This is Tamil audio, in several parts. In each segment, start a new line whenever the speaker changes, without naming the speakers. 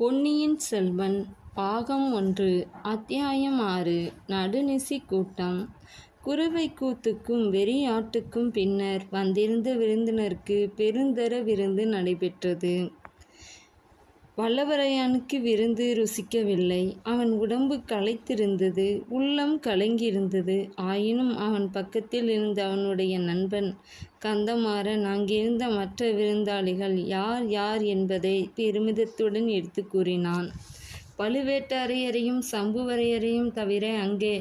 பொன்னியின் செல்வன் பாகம் ஒன்று அத்தியாயம் ஆறு நடுநிசி கூட்டம் குறுவை கூத்துக்கும் வெறியாட்டுக்கும் பின்னர் வந்திருந்த விருந்தினருக்கு பெருந்தர விருந்து நடைபெற்றது வல்லவரையானுக்கு விருந்து ருசிக்கவில்லை அவன் உடம்பு களைத்திருந்தது உள்ளம் கலங்கியிருந்தது ஆயினும் அவன் பக்கத்தில் இருந்த அவனுடைய நண்பன் கந்தமாறன் அங்கிருந்த மற்ற விருந்தாளிகள் யார் யார் என்பதை பெருமிதத்துடன் எடுத்து கூறினான் பழுவேட்டரையரையும் சம்புவரையரையும் தவிர அங்கே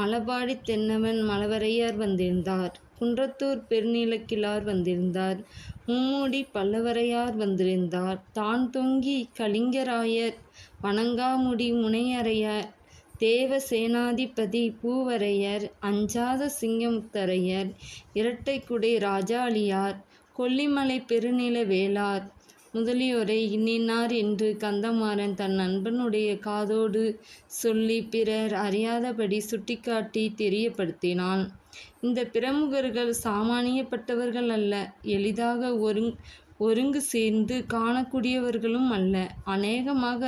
மலபாடி தென்னவன் மலவரையார் வந்திருந்தார் குன்றத்தூர் பெருநிலக்கிழார் வந்திருந்தார் மும்மூடி பல்லவரையார் வந்திருந்தார் தான் தொங்கி கலிங்கராயர் வணங்காமுடி முனையரையர் தேவ சேனாதிபதி பூவரையர் அஞ்சாத சிங்கமுத்தரையர் இரட்டைக்குடை ராஜாளியார் கொல்லிமலை பெருநில வேளார் முதலியோரை எண்ணினார் என்று கந்தமாறன் தன் நண்பனுடைய காதோடு சொல்லி பிறர் அறியாதபடி சுட்டிக்காட்டி தெரியப்படுத்தினான் இந்த பிரமுகர்கள் சாமானியப்பட்டவர்கள் அல்ல எளிதாக ஒருங் ஒருங்கு சேர்ந்து காணக்கூடியவர்களும் அல்ல அநேகமாக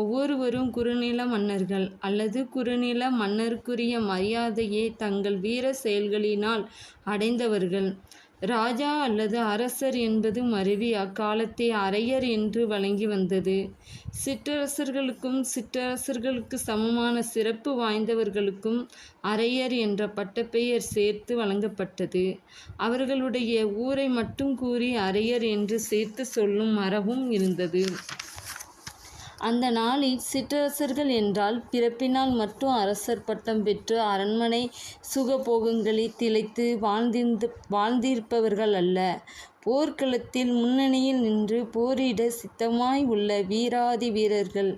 ஒவ்வொருவரும் குறுநில மன்னர்கள் அல்லது குறுநில மன்னருக்குரிய மரியாதையை தங்கள் வீர செயல்களினால் அடைந்தவர்கள் ராஜா அல்லது அரசர் என்பது மருவி அக்காலத்தை அரையர் என்று வழங்கி வந்தது சிற்றரசர்களுக்கும் சிற்றரசர்களுக்கு சமமான சிறப்பு வாய்ந்தவர்களுக்கும் அரையர் என்ற பட்டப்பெயர் சேர்த்து வழங்கப்பட்டது அவர்களுடைய ஊரை மட்டும் கூறி அரையர் என்று சேர்த்து சொல்லும் மரபும் இருந்தது அந்த நாளில் சிற்றரசர்கள் என்றால் பிறப்பினால் மட்டும் அரசர் பட்டம் பெற்று அரண்மனை சுகபோகங்களை திளைத்து வாழ்ந்திருந்து வாழ்ந்திருப்பவர்கள் அல்ல போர்க்களத்தில் முன்னணியில் நின்று போரிட சித்தமாய் உள்ள வீராதி வீரர்கள்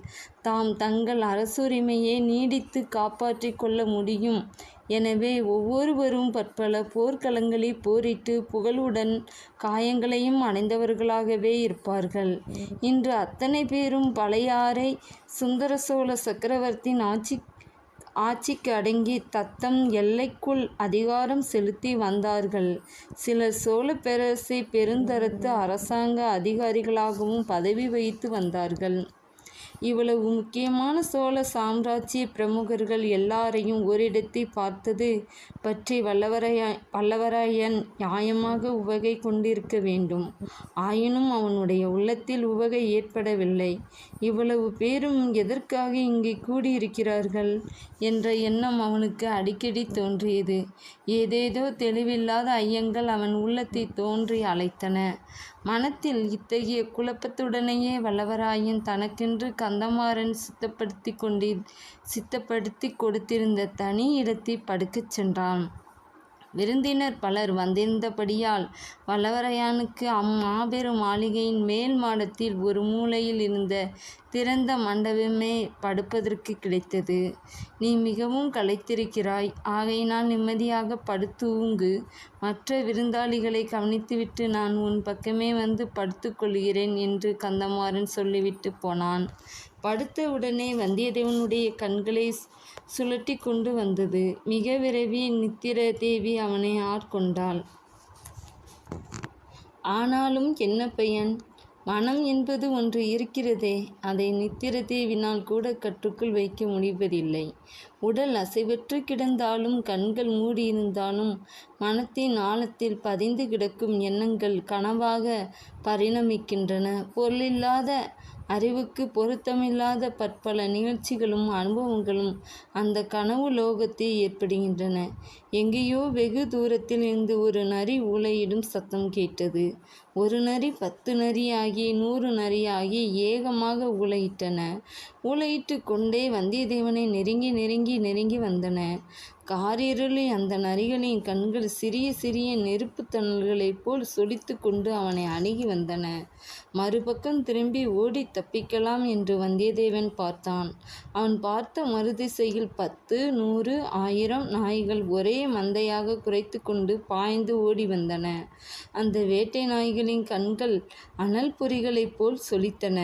தாம் தங்கள் அரசுரிமையை நீடித்து காப்பாற்றிக் கொள்ள முடியும் எனவே ஒவ்வொருவரும் பற்பல போர்க்களங்களில் போரிட்டு புகழுடன் காயங்களையும் அடைந்தவர்களாகவே இருப்பார்கள் இன்று அத்தனை பேரும் பழையாறை சுந்தர சோழ சக்கரவர்த்தியின் ஆட்சி ஆட்சிக்கு அடங்கி தத்தம் எல்லைக்குள் அதிகாரம் செலுத்தி வந்தார்கள் சிலர் சோழ பேரரசை பெருந்தரத்து அரசாங்க அதிகாரிகளாகவும் பதவி வகித்து வந்தார்கள் இவ்வளவு முக்கியமான சோழ சாம்ராஜ்ய பிரமுகர்கள் எல்லாரையும் ஓரிடத்தை பார்த்தது பற்றி வல்லவரையா வல்லவராயன் நியாயமாக உவகை கொண்டிருக்க வேண்டும் ஆயினும் அவனுடைய உள்ளத்தில் உவகை ஏற்படவில்லை இவ்வளவு பேரும் எதற்காக இங்கே கூடியிருக்கிறார்கள் என்ற எண்ணம் அவனுக்கு அடிக்கடி தோன்றியது ஏதேதோ தெளிவில்லாத ஐயங்கள் அவன் உள்ளத்தை தோன்றி அழைத்தன மனத்தில் இத்தகைய குழப்பத்துடனேயே வல்லவராயன் தனக்கென்று கந்தமாறன் சித்தப்படுத்தி கொண்டி சித்தப்படுத்தி கொடுத்திருந்த தனி இடத்தை படுக்கச் சென்றான் விருந்தினர் பலர் வந்திருந்தபடியால் பலவரையானுக்கு அம்மாபெரும் மாளிகையின் மேல் மாடத்தில் ஒரு மூலையில் இருந்த திறந்த மண்டபமே படுப்பதற்கு கிடைத்தது நீ மிகவும் களைத்திருக்கிறாய் ஆகையினால் நிம்மதியாக படுத்தூங்கு மற்ற விருந்தாளிகளை கவனித்துவிட்டு நான் உன் பக்கமே வந்து படுத்துக்கொள்கிறேன் என்று கந்தமாறன் சொல்லிவிட்டு போனான் படுத்த உடனே வந்தியத்தேவனுடைய கண்களை சுழட்டி கொண்டு வந்தது மிக விரைவில் நித்திர தேவி அவனை ஆட்கொண்டாள் ஆனாலும் என்ன பையன் மனம் என்பது ஒன்று இருக்கிறதே அதை நித்திர தேவினால் கூட கற்றுக்குள் வைக்க முடிவதில்லை உடல் அசைவற்று கிடந்தாலும் கண்கள் மூடியிருந்தாலும் மனத்தின் ஆழத்தில் பதிந்து கிடக்கும் எண்ணங்கள் கனவாக பரிணமிக்கின்றன பொருளில்லாத அறிவுக்கு பொருத்தமில்லாத பற்பல நிகழ்ச்சிகளும் அனுபவங்களும் அந்த கனவு லோகத்தில் ஏற்படுகின்றன எங்கேயோ வெகு தூரத்தில் இருந்து ஒரு நரி ஊலையிடும் சத்தம் கேட்டது ஒரு நரி பத்து நரியாகி நூறு நரியாகி ஏகமாக ஊலையிட்டன ஊலையிட்டு கொண்டே வந்தியத்தேவனை நெருங்கி நெருங்கி நெருங்கி வந்தன காரிருளி அந்த நரிகளின் கண்கள் சிறிய சிறிய தணல்களைப் போல் சொடித்து கொண்டு அவனை அணுகி வந்தன மறுபக்கம் திரும்பி ஓடி தப்பிக்கலாம் என்று வந்தியத்தேவன் பார்த்தான் அவன் பார்த்த மறுதிசையில் பத்து நூறு ஆயிரம் நாய்கள் ஒரே மந்தையாக குறைத்து கொண்டு பாய்ந்து ஓடி வந்தன அந்த வேட்டை நாய்களின் கண்கள் அனல் பொறிகளைப் போல் சொலித்தன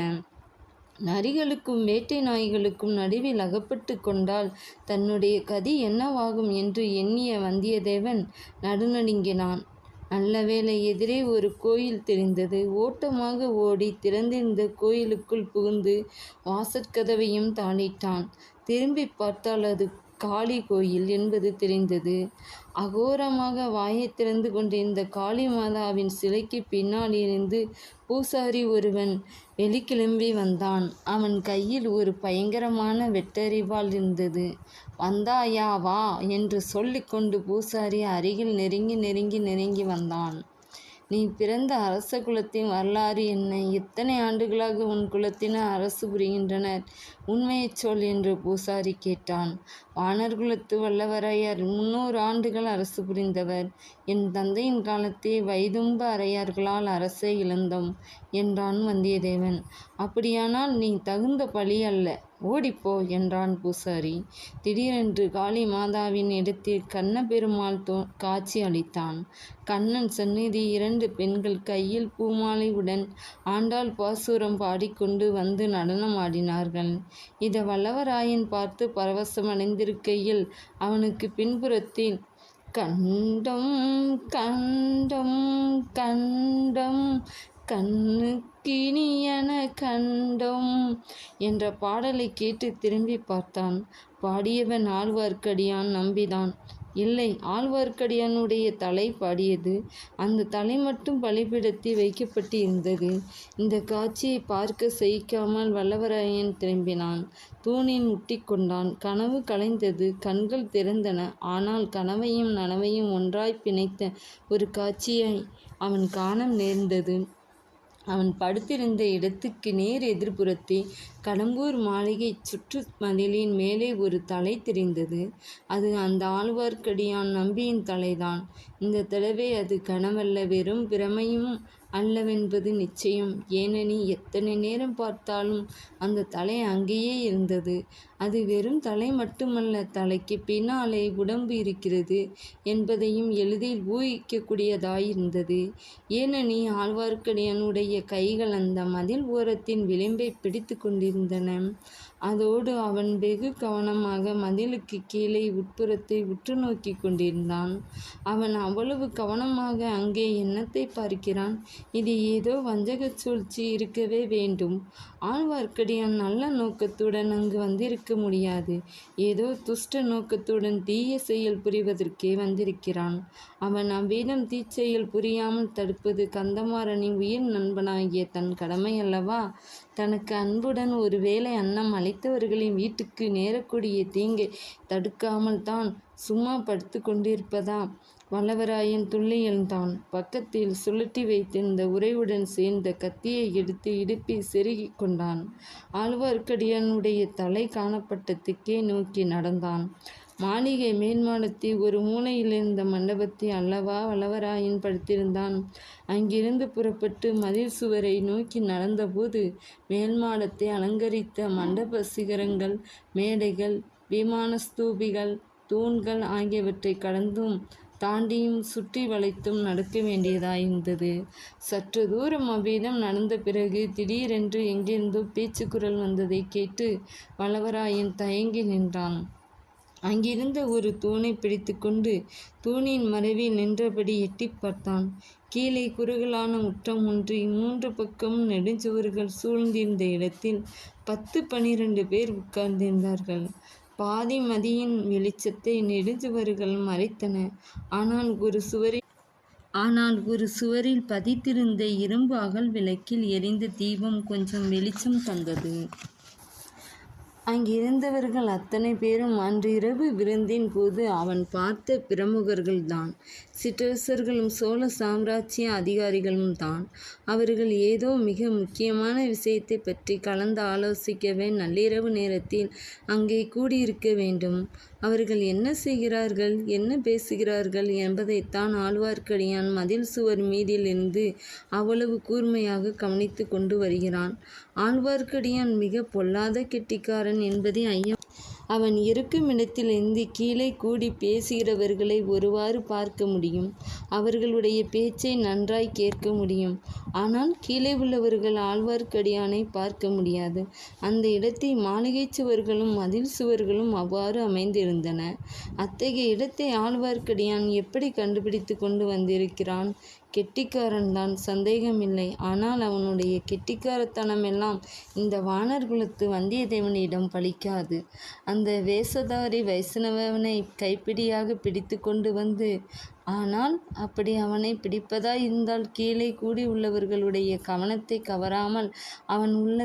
நரிகளுக்கும் வேட்டை நாய்களுக்கும் நடுவில் அகப்பட்டு கொண்டால் தன்னுடைய கதி என்னவாகும் என்று எண்ணிய வந்தியத்தேவன் நடுநடுங்கினான் நல்ல வேளை எதிரே ஒரு கோயில் தெரிந்தது ஓட்டமாக ஓடி திறந்திருந்த கோயிலுக்குள் புகுந்து வாசற்கதவையும் தாண்டிட்டான் திரும்பி பார்த்தால் அது காளி கோயில் என்பது தெரிந்தது அகோரமாக வாயை திறந்து கொண்டிருந்த காளி மாதாவின் சிலைக்கு பின்னால் இருந்து பூசாரி ஒருவன் வெளிக்கிளம்பி வந்தான் அவன் கையில் ஒரு பயங்கரமான வெட்டறிவால் இருந்தது வந்தாயா வா என்று சொல்லிக்கொண்டு பூசாரி அருகில் நெருங்கி நெருங்கி நெருங்கி வந்தான் நீ பிறந்த அரச குலத்தின் வரலாறு என்ன எத்தனை ஆண்டுகளாக உன் குலத்தினர் அரசு புரிகின்றனர் உண்மையைச் சொல் என்று பூசாரி கேட்டான் வானர்குலத்து வல்லவரையர் முன்னூறு ஆண்டுகள் அரசு புரிந்தவர் என் தந்தையின் காலத்தே வைதும்ப அரையார்களால் அரசை இழந்தோம் என்றான் வந்தியத்தேவன் அப்படியானால் நீ தகுந்த பழி அல்ல ஓடிப்போ என்றான் பூசாரி திடீரென்று காளி மாதாவின் இடத்தில் கண்ணபெருமாள் தோ காட்சி அளித்தான் கண்ணன் சந்நிதி இரண்டு பெண்கள் கையில் பூமாலையுடன் ஆண்டாள் பாசுரம் பாடிக்கொண்டு வந்து நடனம் ஆடினார்கள் இதை வல்லவராயன் பார்த்து பரவசம் அணிந்திருக்கையில் அவனுக்கு பின்புறத்தேன் கண்டம் கண்டம் கண்டம் கண்ணுக்கினியன கண்டம் என்ற பாடலை கேட்டு திரும்பி பார்த்தான் பாடியவன் ஆழ்வார்க்கடியான் நம்பிதான் இல்லை ஆழ்வார்க்கடியானுடைய தலை பாடியது அந்த தலை மட்டும் பலிபிடத்தில் வைக்கப்பட்டு இருந்தது இந்த காட்சியை பார்க்க சகிக்காமல் வல்லவராயன் திரும்பினான் தூணின் கொண்டான் கனவு கலைந்தது கண்கள் திறந்தன ஆனால் கனவையும் நனவையும் ஒன்றாய் பிணைத்த ஒரு காட்சியை அவன் காண நேர்ந்தது அவன் படுத்திருந்த இடத்துக்கு நேர் எதிர்ப்புறத்தே கடம்பூர் மாளிகை சுற்று மதிலின் மேலே ஒரு தலை தெரிந்தது அது அந்த ஆழ்வார்க்கடியான் நம்பியின் தலைதான் இந்த தடவை அது கனவல்ல வெறும் பிரமையும் அல்லவென்பது நிச்சயம் ஏனெனி எத்தனை நேரம் பார்த்தாலும் அந்த தலை அங்கேயே இருந்தது அது வெறும் தலை மட்டுமல்ல தலைக்கு பின்னாலே உடம்பு இருக்கிறது என்பதையும் எளிதில் ஊகிக்கக்கூடியதாயிருந்தது ஏனெனி ஆழ்வார்க்கடியானுடைய கைகள் அந்த மதில் ஓரத்தின் விளிம்பை பிடித்து கொண்டிருந்தன அதோடு அவன் வெகு கவனமாக மதிலுக்கு கீழே உட்புறத்தை உற்று நோக்கி கொண்டிருந்தான் அவன் அவ்வளவு கவனமாக அங்கே எண்ணத்தை பார்க்கிறான் இது ஏதோ வஞ்சக சூழ்ச்சி இருக்கவே வேண்டும் ஆழ்வார்க்கடியான் நல்ல நோக்கத்துடன் அங்கு வந்திருக்க முடியாது ஏதோ துஷ்ட நோக்கத்துடன் தீய செயல் புரிவதற்கே வந்திருக்கிறான் அவன் அவ்விடம் தீச்செயல் புரியாமல் தடுப்பது கந்தமாறனின் உயிர் நண்பனாகிய தன் கடமை அல்லவா தனக்கு அன்புடன் ஒருவேளை அன்னம் அழைத்தவர்களின் வீட்டுக்கு நேரக்கூடிய தீங்கை தடுக்காமல் தான் சும்மா படுத்து கொண்டிருப்பதா வல்லவராயன் துள்ளி தான் பக்கத்தில் சுழட்டி வைத்திருந்த உறைவுடன் சேர்ந்த கத்தியை எடுத்து இடுப்பி செருகி கொண்டான் ஆழ்வார்க்கடியானுடைய தலை காணப்பட்ட திக்கே நோக்கி நடந்தான் மாளிகை மேன்மாடத்தை ஒரு மூலையில் இருந்த மண்டபத்தை அல்லவா வல்லவராயன் படுத்திருந்தான் அங்கிருந்து புறப்பட்டு மதில் சுவரை நோக்கி நடந்தபோது மேல்மாடத்தை அலங்கரித்த மண்டப சிகரங்கள் மேடைகள் விமான ஸ்தூபிகள் தூண்கள் ஆகியவற்றை கடந்தும் தாண்டியும் சுற்றி வளைத்தும் நடக்க வேண்டியதாயிருந்தது சற்று தூரம் அவ்விதம் நடந்த பிறகு திடீரென்று எங்கிருந்தோ பேச்சு குரல் வந்ததை கேட்டு வளவராயன் தயங்கி நின்றான் அங்கிருந்த ஒரு தூணை பிடித்துக்கொண்டு தூணின் மறைவில் நின்றபடி எட்டி பார்த்தான் கீழே குறுகலான முற்றம் ஒன்று மூன்று பக்கம் நெடுஞ்சுவர்கள் சூழ்ந்திருந்த இடத்தில் பத்து பனிரெண்டு பேர் உட்கார்ந்திருந்தார்கள் பாதி மதியின் வெளிச்சத்தை நெடுஞ்சுவர்கள் மறைத்தன ஆனால் ஒரு சுவரில் ஆனால் ஒரு சுவரில் பதித்திருந்த இரும்பு அகல் விளக்கில் எரிந்த தீபம் கொஞ்சம் வெளிச்சம் தந்தது அங்கிருந்தவர்கள் அத்தனை பேரும் அன்று இரவு விருந்தின் போது அவன் பார்த்த பிரமுகர்கள்தான் சிற்றரசர்களும் சோழ சாம்ராஜ்ய அதிகாரிகளும் தான் அவர்கள் ஏதோ மிக முக்கியமான விஷயத்தை பற்றி கலந்து ஆலோசிக்கவே நள்ளிரவு நேரத்தில் அங்கே கூடியிருக்க வேண்டும் அவர்கள் என்ன செய்கிறார்கள் என்ன பேசுகிறார்கள் என்பதைத்தான் ஆழ்வார்க்கடியான் மதில் சுவர் மீதிலிருந்து அவ்வளவு கூர்மையாக கவனித்து கொண்டு வருகிறான் ஆழ்வார்க்கடியான் மிக பொல்லாத கெட்டிக்காரன் என்பதை ஐயம் அவன் இருக்கும் இடத்திலிருந்து கீழே கூடி பேசுகிறவர்களை ஒருவாறு பார்க்க முடியும் அவர்களுடைய பேச்சை நன்றாய் கேட்க முடியும் ஆனால் கீழே உள்ளவர்கள் ஆழ்வார்க்கடியானை பார்க்க முடியாது அந்த இடத்தை மாளிகை சுவர்களும் மதில் சுவர்களும் அவ்வாறு அமைந்திருந்தன அத்தகைய இடத்தை ஆழ்வார்க்கடியான் எப்படி கண்டுபிடித்து கொண்டு வந்திருக்கிறான் கெட்டிக்காரன்தான் சந்தேகமில்லை ஆனால் அவனுடைய கெட்டிக்காரத்தனமெல்லாம் இந்த வானர்குலத்து வந்தியத்தேவனிடம் பலிக்காது அந்த வேஷதாரி வைஷ்ணவனை கைப்பிடியாக பிடித்து கொண்டு வந்து ஆனால் அப்படி அவனை பிடிப்பதாய் இருந்தால் கீழே கூடி உள்ளவர்களுடைய கவனத்தை கவராமல் அவன் உள்ள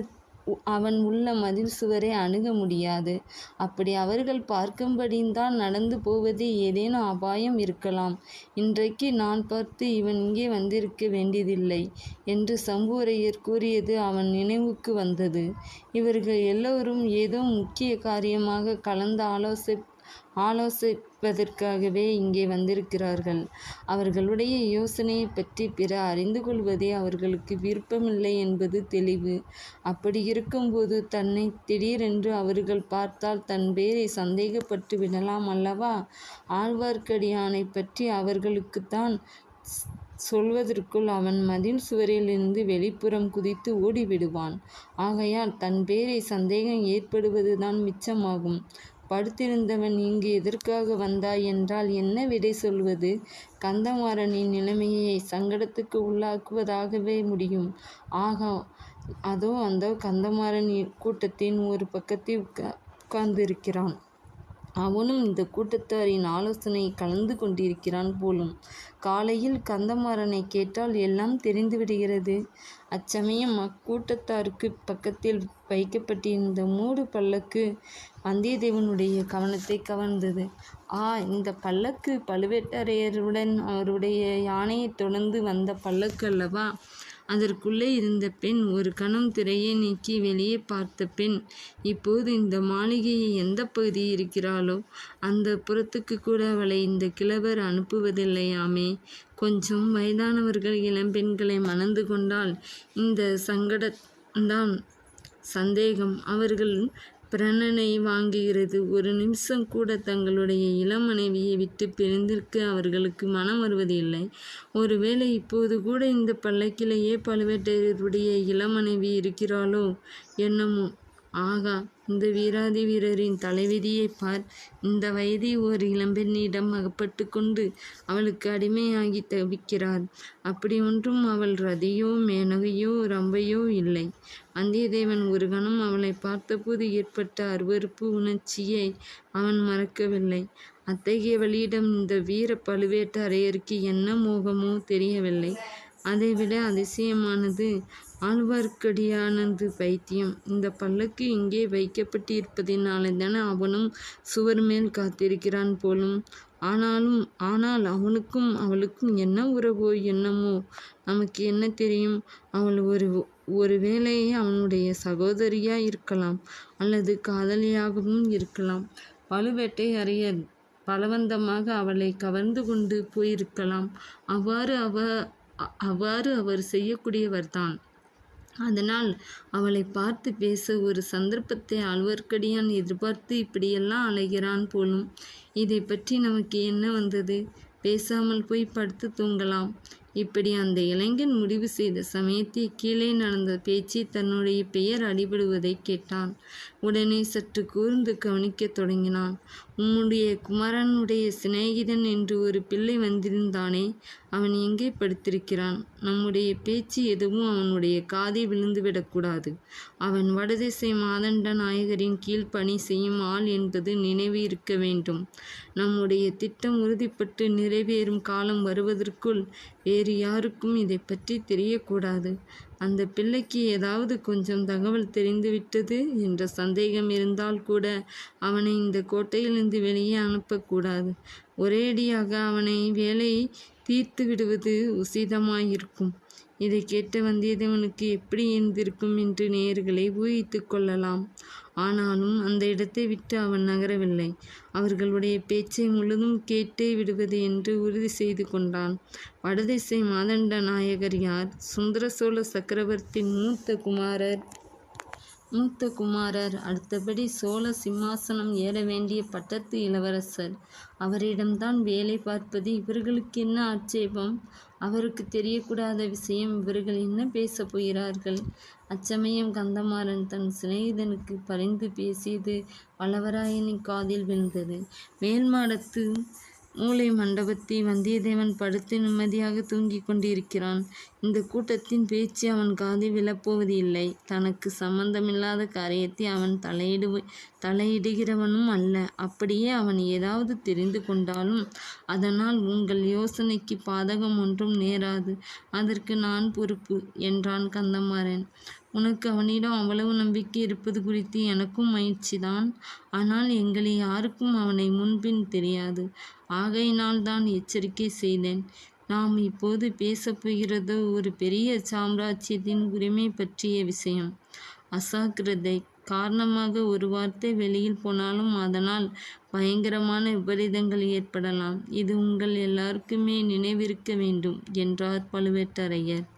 அவன் உள்ள மதில் சுவரை அணுக முடியாது அப்படி அவர்கள் பார்க்கும்படிந்தான் நடந்து போவது ஏதேனும் அபாயம் இருக்கலாம் இன்றைக்கு நான் பார்த்து இவன் இங்கே வந்திருக்க வேண்டியதில்லை என்று சம்புவரையர் கூறியது அவன் நினைவுக்கு வந்தது இவர்கள் எல்லோரும் ஏதோ முக்கிய காரியமாக கலந்து ஆலோசி ஆலோசிப்பதற்காகவே இங்கே வந்திருக்கிறார்கள் அவர்களுடைய யோசனையை பற்றி பிற அறிந்து கொள்வதே அவர்களுக்கு விருப்பமில்லை என்பது தெளிவு அப்படி இருக்கும்போது தன்னை திடீரென்று அவர்கள் பார்த்தால் தன் பேரை சந்தேகப்பட்டு விடலாம் அல்லவா ஆழ்வார்க்கடியானை பற்றி அவர்களுக்குத்தான் சொல்வதற்குள் அவன் மதில் சுவரிலிருந்து வெளிப்புறம் குதித்து ஓடிவிடுவான் ஆகையால் தன் பேரை சந்தேகம் ஏற்படுவதுதான் மிச்சமாகும் படுத்திருந்தவன் இங்கு எதற்காக வந்தாய் என்றால் என்ன விடை சொல்வது கந்தமாறனின் நிலைமையை சங்கடத்துக்கு உள்ளாக்குவதாகவே முடியும் ஆகா அதோ அந்த கந்தமாறன் கூட்டத்தின் ஒரு பக்கத்தில் உட்கார்ந்திருக்கிறான் அவனும் இந்த கூட்டத்தாரின் ஆலோசனை கலந்து கொண்டிருக்கிறான் போலும் காலையில் கந்தமாறனை கேட்டால் எல்லாம் தெரிந்துவிடுகிறது அச்சமயம் அக்கூட்டத்தாருக்கு பக்கத்தில் வைக்கப்பட்டிருந்த மூடு பல்லக்கு வந்தியத்தேவனுடைய கவனத்தை கவர்ந்தது ஆ இந்த பல்லக்கு பழுவேட்டரையருடன் அவருடைய யானையை தொடர்ந்து வந்த பல்லக்கு அல்லவா அதற்குள்ளே இருந்த பெண் ஒரு கணம் திரையை நீக்கி வெளியே பார்த்த பெண் இப்போது இந்த மாளிகையை எந்த பகுதி இருக்கிறாளோ அந்த புறத்துக்கு கூட அவளை இந்த கிழவர் அனுப்புவதில்லையாமே கொஞ்சம் வயதானவர்கள் இளம்பெண்களை மணந்து கொண்டால் இந்த சங்கடம்தான் சந்தேகம் அவர்கள் பிரணனை வாங்குகிறது ஒரு நிமிஷம் கூட தங்களுடைய இளம் மனைவியை விட்டு பிரிந்திருக்க அவர்களுக்கு மனம் வருவதில்லை ஒருவேளை இப்போது கூட இந்த பல்லக்கிலேயே பழுவேட்டையருடைய இளம் மனைவி இருக்கிறாளோ என்னமோ ஆகா இந்த வீராதி வீரரின் தலைவிதியை பார் இந்த வயதில் ஓர் இளம்பெண்ணிடம் அகப்பட்டு கொண்டு அவளுக்கு அடிமையாகி தவிக்கிறார் அப்படி ஒன்றும் அவள் ரதியோ மேனகையோ ரம்பையோ இல்லை வந்தியத்தேவன் ஒரு கணம் அவளை பார்த்தபோது ஏற்பட்ட அருவறுப்பு உணர்ச்சியை அவன் மறக்கவில்லை அத்தகைய வழியிடம் இந்த வீர பழுவேட்டரையருக்கு என்ன மோகமோ தெரியவில்லை அதைவிட அதிசயமானது ஆழ்வார்க்கடியானது பைத்தியம் இந்த பல்லக்கு இங்கே வைக்கப்பட்டு தானே அவனும் சுவர் மேல் காத்திருக்கிறான் போலும் ஆனாலும் ஆனால் அவனுக்கும் அவளுக்கும் என்ன உறவோ என்னமோ நமக்கு என்ன தெரியும் அவள் ஒரு வேளையே அவனுடைய சகோதரியா இருக்கலாம் அல்லது காதலியாகவும் இருக்கலாம் பழுவேட்டை அறியர் பலவந்தமாக அவளை கவர்ந்து கொண்டு போயிருக்கலாம் அவ்வாறு அவ அவ்வாறு அவர் செய்யக்கூடியவர்தான் அதனால் அவளை பார்த்து பேச ஒரு சந்தர்ப்பத்தை ஆழ்வார்க்கடியான் எதிர்பார்த்து இப்படியெல்லாம் அலைகிறான் போலும் இதை பற்றி நமக்கு என்ன வந்தது பேசாமல் போய் படுத்து தூங்கலாம் இப்படி அந்த இளைஞன் முடிவு செய்த சமயத்தில் கீழே நடந்த பேச்சு தன்னுடைய பெயர் அடிபடுவதை கேட்டான் உடனே சற்று கூர்ந்து கவனிக்கத் தொடங்கினான் உம்முடைய குமரனுடைய சிநேகிதன் என்று ஒரு பிள்ளை வந்திருந்தானே அவன் எங்கே படுத்திருக்கிறான் நம்முடைய பேச்சு எதுவும் அவனுடைய காதை விழுந்துவிடக்கூடாது அவன் வடதிசை மாதண்ட நாயகரின் கீழ் பணி செய்யும் ஆள் என்பது நினைவு இருக்க வேண்டும் நம்முடைய திட்டம் உறுதிப்பட்டு நிறைவேறும் காலம் வருவதற்குள் வேறு யாருக்கும் இதை பற்றி தெரியக்கூடாது அந்த பிள்ளைக்கு ஏதாவது கொஞ்சம் தகவல் தெரிந்துவிட்டது என்ற சந்தேகம் இருந்தால் கூட அவனை இந்த கோட்டையிலிருந்து வெளியே அனுப்பக்கூடாது ஒரேடியாக அவனை வேலை தீர்த்து விடுவது உசிதமாயிருக்கும் இதை கேட்ட வந்தியத்தேவனுக்கு எப்படி இருந்திருக்கும் என்று நேயர்களை ஊகித்து கொள்ளலாம் ஆனாலும் அந்த இடத்தை விட்டு அவன் நகரவில்லை அவர்களுடைய பேச்சை முழுதும் கேட்டே விடுவது என்று உறுதி செய்து கொண்டான் வடதிசை மாதண்ட நாயகர் யார் சுந்தர சோழ சக்கரவர்த்தி மூத்த குமாரர் மூத்த குமாரர் அடுத்தபடி சோழ சிம்மாசனம் ஏற வேண்டிய பட்டத்து இளவரசர் அவரிடம்தான் வேலை பார்ப்பது இவர்களுக்கு என்ன ஆட்சேபம் அவருக்கு தெரியக்கூடாத விஷயம் இவர்கள் என்ன பேசப் போகிறார்கள் அச்சமயம் கந்தமாறன் தன் சிநேகிதனுக்கு பரிந்து பேசியது வல்லவராயனின் காதில் விழுந்தது மேல் மாடத்து மூளை மண்டபத்தை வந்தியத்தேவன் படுத்து நிம்மதியாக தூங்கிக் கொண்டிருக்கிறான் இந்த கூட்டத்தின் பேச்சு அவன் காதில் விழப்போவது இல்லை தனக்கு சம்பந்தமில்லாத காரியத்தை அவன் தலையிடு தலையிடுகிறவனும் அல்ல அப்படியே அவன் ஏதாவது தெரிந்து கொண்டாலும் அதனால் உங்கள் யோசனைக்கு பாதகம் ஒன்றும் நேராது அதற்கு நான் பொறுப்பு என்றான் கந்தமாறன் உனக்கு அவனிடம் அவ்வளவு நம்பிக்கை இருப்பது குறித்து எனக்கும் மகிழ்ச்சிதான் ஆனால் எங்களை யாருக்கும் அவனை முன்பின் தெரியாது ஆகையினால் தான் எச்சரிக்கை செய்தேன் நாம் இப்போது பேசப்போகிறது ஒரு பெரிய சாம்ராஜ்யத்தின் உரிமை பற்றிய விஷயம் அசாக்கிரதை காரணமாக ஒரு வார்த்தை வெளியில் போனாலும் அதனால் பயங்கரமான விபரீதங்கள் ஏற்படலாம் இது உங்கள் எல்லாருக்குமே நினைவிருக்க வேண்டும் என்றார் பழுவேட்டரையர்